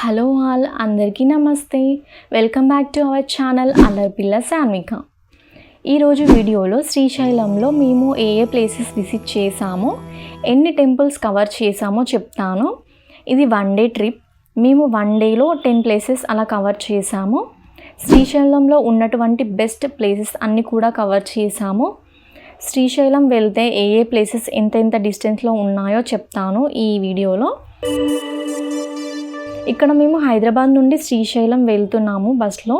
Hello all అందరికీ నమస్తే. Welcome back to our channel Allarpilla Sanvika. ఈరోజు వీడియోలో శ్రీశైలంలో మేము ఏ ఏ ప్లేసెస్ విజిట్ చేసామో ఎన్ని టెంపుల్స్ కవర్ చేసామో చెప్తాను. ఇది వన్ డే ట్రిప్. మేము వన్ డేలో టెన్ ప్లేసెస్ అలా కవర్ చేసాము శ్రీశైలంలో ఉన్నటువంటి బెస్ట్ ప్లేసెస్ అన్నీ కూడా కవర్ చేసాము శ్రీశైలం వెళ్తే ఏ ఏ ప్లేసెస్ ఎంత ఎంత డిస్టెన్స్లో ఉన్నాయో చెప్తాను ఈ వీడియోలో. ఇక్కడ మేము హైదరాబాద్ నుండి శ్రీశైలం వెళ్తున్నాము బస్లో.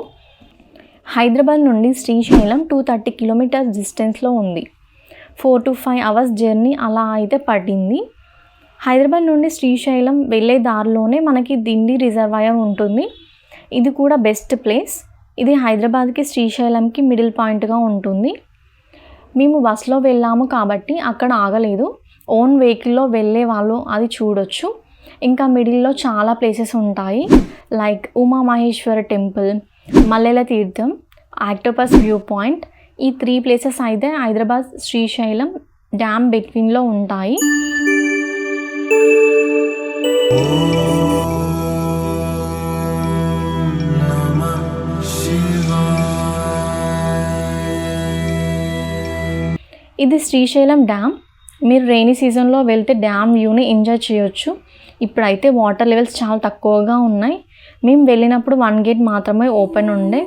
హైదరాబాద్ నుండి శ్రీశైలం టూ థర్టీ కిలోమీటర్స్ డిస్టెన్స్లో ఉంది. Four to five hours journey అలా అయితే పడింది. హైదరాబాద్ నుండి శ్రీశైలం వెళ్ళే దారిలోనే మనకి దిండి రిజర్వాయర్ ఉంటుంది. ఇది కూడా బెస్ట్ ప్లేస్. ఇది హైదరాబాద్కి శ్రీశైలంకి మిడిల్ పాయింట్గా ఉంటుంది. మేము బస్లో వెళ్ళాము కాబట్టి అక్కడ ఆగలేదు. ఓన్ వెహికల్లో వెళ్ళే వాళ్ళు అది చూడొచ్చు. ఇంకా మిడిల్లో చాలా ప్లేసెస్ ఉంటాయి. Like Uma Maheshwara temple Mallela Theertham octopus view point. ఈ త్రీ ప్లేసెస్ అయితే హైదరాబాద్ శ్రీశైలం డ్యామ్ బిట్వీన్లో ఉంటాయి. ఇది శ్రీశైలం డ్యామ్. మీరు రెయినీ సీజన్లో వెళ్తే డ్యామ్ వ్యూని ఎంజాయ్ చేయొచ్చు. ఇప్పుడైతే వాటర్ లెవెల్స్ చాలా తక్కువగా ఉన్నాయి. మేము వెళ్ళినప్పుడు వన్ గేట్ మాత్రమే ఓపెన్ ఉండే.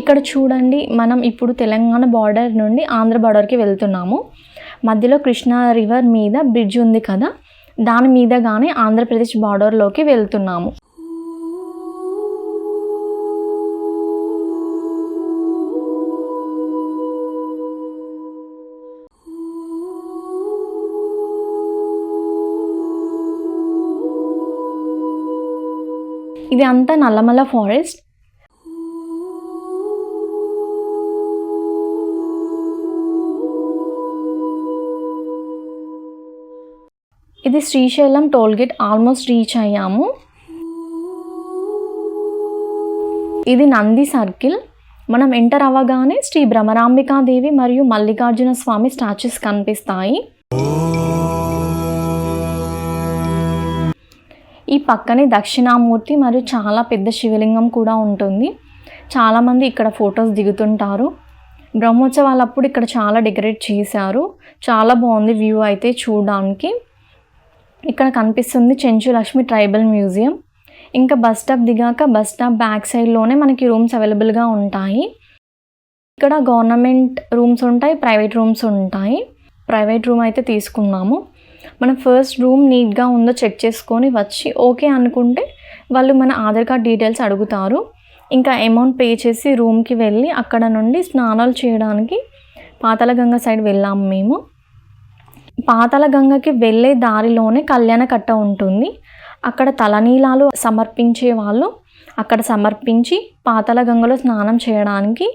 ఇక్కడ చూడండి మనం ఇప్పుడు తెలంగాణ బార్డర్ నుండి ఆంధ్ర బార్డర్కి వెళ్తున్నాము. మధ్యలో కృష్ణా రివర్ మీద బ్రిడ్జ్ ఉంది కదా దాని మీదగానే ఆంధ్రప్రదేశ్ బార్డర్లోకి వెళ్తున్నాము. ఇది అంతా నల్లమల్ల ఫారెస్ట్. ఇది శ్రీశైలం టోల్గేట్ ఆల్మోస్ట్ రీచ్ అయ్యాము. ఇది నంది సర్కిల్. మనం ఎంటర్ అవ్వగానే శ్రీ భ్రమరాంబికాదేవి మరియు మల్లికార్జున స్వామి స్టాచ్యూస్ కనిపిస్తాయి. ఈ పక్కనే దక్షిణామూర్తి మరియు చాలా పెద్ద శివలింగం కూడా ఉంటుంది. చాలామంది ఇక్కడ ఫొటోస్ దిగుతుంటారు. బ్రహ్మోత్సవాలప్పుడు ఇక్కడ చాలా డెకరేట్ చేశారు. చాలా బాగుంది వ్యూ అయితే చూడడానికి. ఇక్కడ కనిపిస్తుంది చెంచు లక్ష్మి ట్రైబల్ మ్యూజియం. ఇంకా బస్ స్టాప్ దిగాక బస్ స్టాప్ బ్యాక్ సైడ్లోనే మనకి రూమ్స్ అవైలబుల్గా ఉంటాయి. ఇక్కడ గవర్నమెంట్ రూమ్స్ ఉంటాయి ప్రైవేట్ రూమ్స్ ఉంటాయి. ప్రైవేట్ రూమ్ అయితే తీసుకున్నాము. మనం ఫస్ట్ రూమ్ నీట్గా ఉందో చెక్ చేసుకొని వచ్చి ఓకే అనుకుంటే వాళ్ళు మన ఆధార్ కార్డ్ డీటెయిల్స్ అడుగుతారు. ఇంకా అమౌంట్ పే చేసి రూమ్కి వెళ్ళి అక్కడ నుండి స్నానాలు చేయడానికి పాతాళగంగ సైడ్ వెళ్ళాము మేము. పాతాళగంగకి వెళ్ళే దారిలోనే కళ్యాణ కట్ట ఉంటుంది. అక్కడ తలనీలాలు సమర్పించే వాళ్ళు అక్కడ సమర్పించి పాతాళగంగలో స్నానం చేయడానికి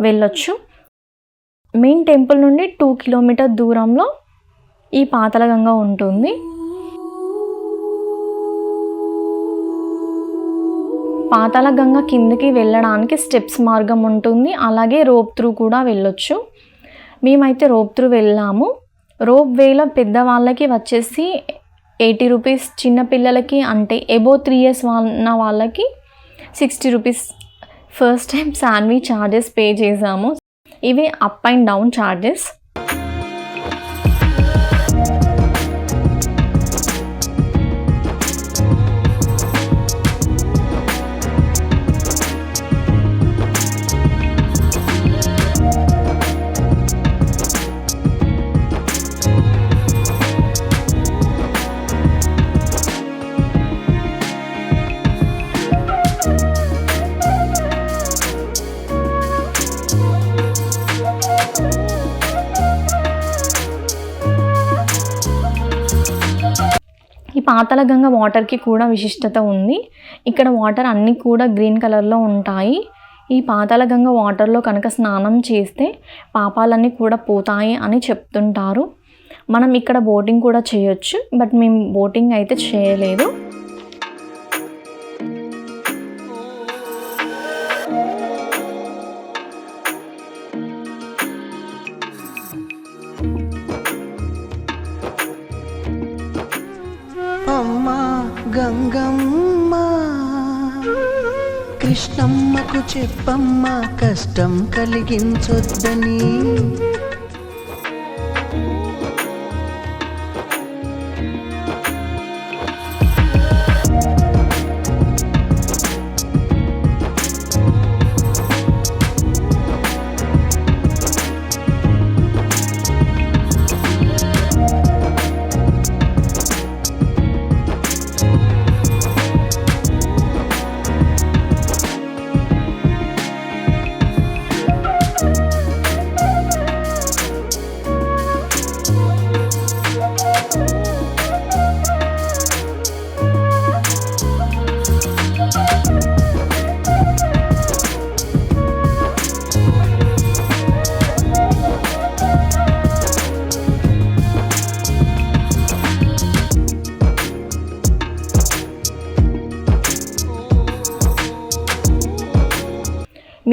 వెళ్ళొచ్చు. మెయిన్ టెంపుల్ నుండి టూ కిలోమీటర్ దూరంలో ఈ పాతలగంగ ఉంటుంది. పాతాళగంగ కిందకి వెళ్ళడానికి స్టెప్స్ మార్గం ఉంటుంది. అలాగే రోప్ త్రూ కూడా వెళ్ళొచ్చు. మేమైతే రోప్ త్రూ వెళ్ళాము. రోప్ వేలో పెద్దవాళ్ళకి వచ్చేసి ఎయిటీ రూపీస్ చిన్నపిల్లలకి అంటే ఎబో త్రీ ఇయర్స్ ఉన్న వాళ్ళకి sixty rupees first time Sanvi charges pay చేసాము. ఇవి అప్ అండ్ డౌన్ ఛార్జెస్ ఈ వాటర్కి కూడా విశిష్టత ఉంది. ఇక్కడ వాటర్ అన్నీ కూడా గ్రీన్ కలర్లో ఉంటాయి. ఈ పాతాళగంగ వాటర్లో కనుక స్నానం చేస్తే పాపాలన్నీ కూడా పోతాయి అని చెప్తుంటారు. మనం ఇక్కడ బోటింగ్ కూడా చేయొచ్చు. బట్ మేము బోటింగ్ అయితే చేయలేదు. గంగమ్మ కృష్ణమ్మకు చెప్పమ్మ కష్టం కలిగించొద్దని.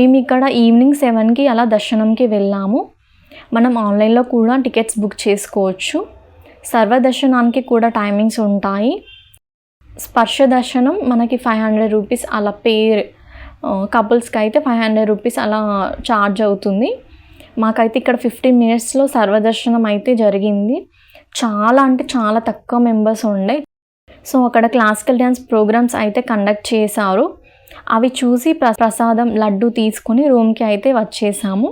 మేము ఇక్కడ ఈవినింగ్ సెవెన్కి అలా దర్శనంకి వెళ్ళాము. మనం ఆన్లైన్లో కూడా టికెట్స్ బుక్ చేసుకోవచ్చు. సర్వదర్శనానికి కూడా టైమింగ్స్ ఉంటాయి. స్పర్శ దర్శనం మనకి ఫైవ్ హండ్రెడ్ రూపీస్ అలా పేర్ కపుల్స్కి అయితే ఫైవ్ హండ్రెడ్ రూపీస్ అలా ఛార్జ్ అవుతుంది. మాకైతే ఇక్కడ ఫిఫ్టీన్ మినిట్స్లో సర్వదర్శనం అయితే జరిగింది. చాలా అంటే చాలా తక్కువ మెంబర్స్ ఉండే. సో అక్కడ క్లాసికల్ డ్యాన్స్ ప్రోగ్రామ్స్ అయితే కండక్ట్ చేశారు. అవి చూసి ప్ర ప్రసాదం లడ్డు తీసుకొని రూమ్కి అయితే వచ్చేసాము.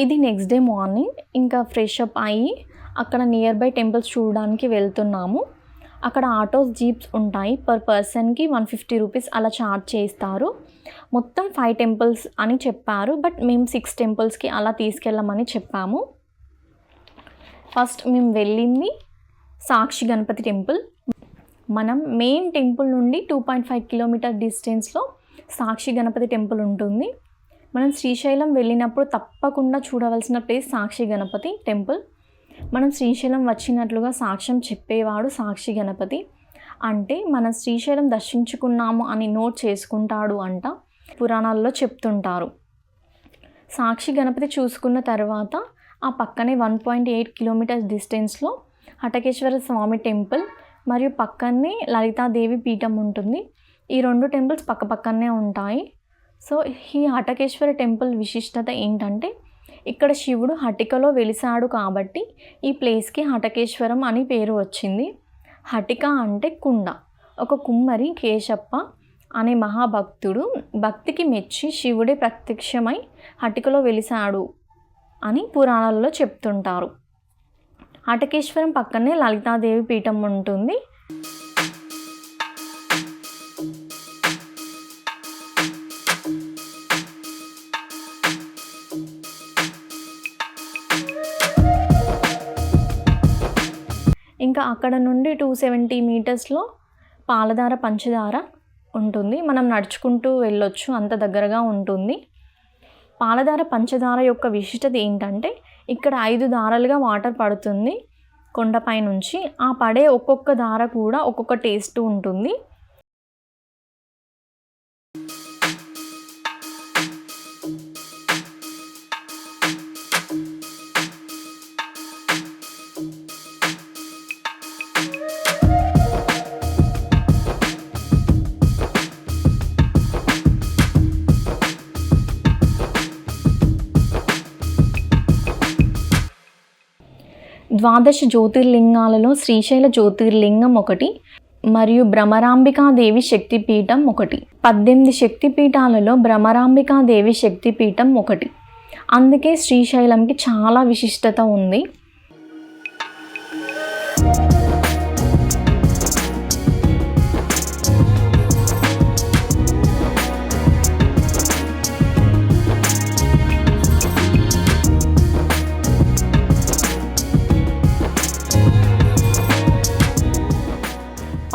ఇది నెక్స్ట్ డే మార్నింగ్ ఇంకా ఫ్రెష్ అప్ అయ్యి అక్కడ నియర్ బై టెంపుల్స్ చూడడానికి వెళ్తున్నాము. అక్కడ ఆటోస్ జీప్స్ ఉంటాయి. పర్ పర్సన్కి వన్ ఫిఫ్టీ రూపీస్ అలా ఛార్జ్ చేస్తారు. మొత్తం ఫైవ్ టెంపుల్స్ అని చెప్పారు. బట్ మేము సిక్స్ టెంపుల్స్కి అలా తీసుకెళ్ళమని చెప్పాము. ఫస్ట్ మేము వెళ్ళింది సాక్షి గణపతి టెంపుల్ మనం మెయిన్ టెంపుల్ నుండి టూ పాయింట్ ఫైవ్ కిలోమీటర్ డిస్టెన్స్లో సాక్షి గణపతి టెంపుల్ ఉంటుంది. మనం శ్రీశైలం వెళ్ళినప్పుడు తప్పకుండా చూడవలసిన ప్లేస్ సాక్షి గణపతి టెంపుల్. మనం శ్రీశైలం వచ్చినట్లుగా సాక్ష్యం చెప్పేవాడు సాక్షి గణపతి. అంటే మనం శ్రీశైలం దర్శించుకున్నాము అని నోట్ చేసుకుంటాడు అంట పురాణాల్లో చెప్తుంటారు. సాక్షి గణపతి చూసుకున్న తర్వాత ఆ పక్కనే వన్ పాయింట్ ఎయిట్ కిలోమీటర్స్ డిస్టెన్స్లో హటకేశ్వర స్వామి టెంపుల్ మరియు పక్కనే లలితాదేవి పీఠం ఉంటుంది. ఈ రెండు టెంపుల్స్ పక్క పక్కనే ఉంటాయి. సో ఈ హటకేశ్వర టెంపుల్ విశిష్టత ఏంటంటే ఇక్కడ శివుడు హటికలో వెలిసాడు కాబట్టి ఈ ప్లేస్కి హటకేశ్వరం అని పేరు వచ్చింది. హటిక అంటే కుండ. ఒక కుమ్మరి కేశప్ప అనే మహాభక్తుడు భక్తికి మెచ్చి శివుడే ప్రత్యక్షమై హటికలో వెలిసాడు అని పురాణాల్లో చెప్తుంటారు. హటకేశ్వరం పక్కనే లలితాదేవి పీఠం ఉంటుంది. ఇంకా అక్కడ నుండి టూ సెవెంటీ మీటర్స్లో పాలధార పంచదార ఉంటుంది. మనం నడుచుకుంటూ వెళ్ళొచ్చు. అంత దగ్గరగా ఉంటుంది. పాలధార పంచదార యొక్క విశిష్టత ఏంటంటే ఇక్కడ ఐదు దారాలుగా వాటర్ పడుతుంది కొండపై నుంచి. ఆ పడే ఒక్కొక్క దార కూడా ఒక్కొక్క టేస్ట్ ఉంటుంది. ద్వాదశ జ్యోతిర్లింగాలలో శ్రీశైల జ్యోతిర్లింగం ఒకటి మరియు భ్రమరాంబికాదేవి శక్తిపీఠం ఒకటి. పద్దెనిమిది శక్తిపీఠాలలో భ్రమరాంబికాదేవి శక్తిపీఠం ఒకటి. అందుకే శ్రీశైలంకి చాలా విశిష్టత ఉంది.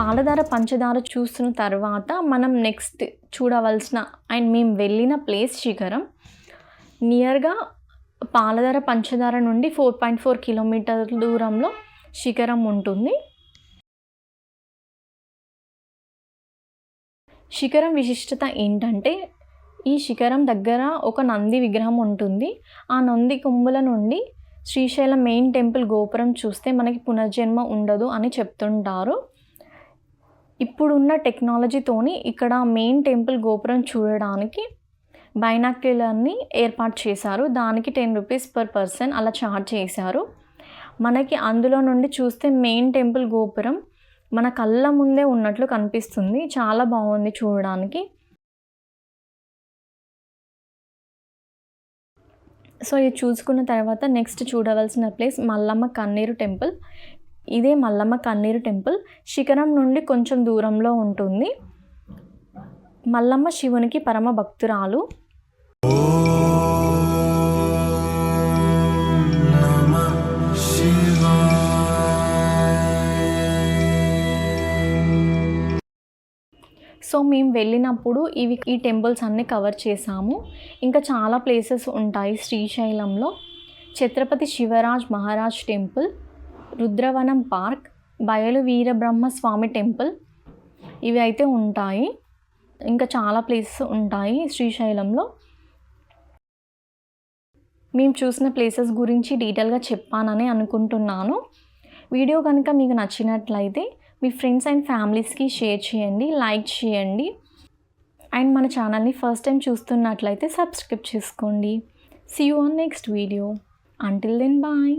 పాలధార పంచదార చూసిన తర్వాత మనం నెక్స్ట్ చూడవలసిన అండ్ మేము వెళ్ళిన ప్లేస్ శిఖరం. నియర్గా పాలధార పంచదార నుండి ఫోర్ పాయింట్ ఫోర్ కిలోమీటర్ దూరంలో శిఖరం ఉంటుంది. శిఖరం విశిష్టత ఏంటంటే ఈ శిఖరం దగ్గర ఒక నంది విగ్రహం ఉంటుంది. ఆ నంది కొమ్ముల నుండి శ్రీశైలం మెయిన్ టెంపుల్ గోపురం చూస్తే మనకి పునర్జన్మ ఉండదు అని చెప్తుంటారు. ఇప్పుడున్న టెక్నాలజీతోని ఇక్కడ మెయిన్ టెంపుల్ గోపురం చూడడానికి బైనాక్యులర్ని ఏర్పాటు చేశారు. దానికి టెన్ రూపీస్ పర్ పర్సన్ అలా ఛార్జ్ చేశారు. మనకి అందులో నుండి చూస్తే మెయిన్ టెంపుల్ గోపురం మన కళ్ళ ముందే ఉన్నట్లు కనిపిస్తుంది. చాలా బాగుంది చూడడానికి. సో ఇది చూసుకున్న తర్వాత నెక్స్ట్ చూడవలసిన ప్లేస్ మల్లమ్మ కన్నీరు టెంపుల్ ఇదే మల్లమ్మ కన్నీరు టెంపుల్. శిఖరం నుండి కొంచెం దూరంలో ఉంటుంది. మల్లమ్మ శివునికి పరమ భక్తురాలు. సో మేము వెళ్ళినప్పుడు ఇవి ఈ టెంపుల్స్ అన్నీ కవర్ చేసాము. ఇంకా చాలా ప్లేసెస్ ఉంటాయి శ్రీశైలంలో. ఛత్రపతి శివరాజ్ మహారాజ్ టెంపుల్. రుద్రవనం పార్క్ బయలు వీరబ్రహ్మ స్వామి టెంపుల్. ఇవి అయితే ఉంటాయి. ఇంకా చాలా ప్లేసెస్ ఉంటాయి శ్రీశైలంలో. మేము చూసిన ప్లేసెస్ గురించి డీటెయిల్గా చెప్పానని అనుకుంటున్నాను. వీడియో కనుక మీకు నచ్చినట్లయితే మీ ఫ్రెండ్స్ అండ్ ఫ్యామిలీస్కి షేర్ చేయండి లైక్ చేయండి. అండ్ మన ఛానల్ని ఫస్ట్ టైం చూస్తున్నట్లయితే సబ్స్క్రైబ్ చేసుకోండి. See you on next video until then bye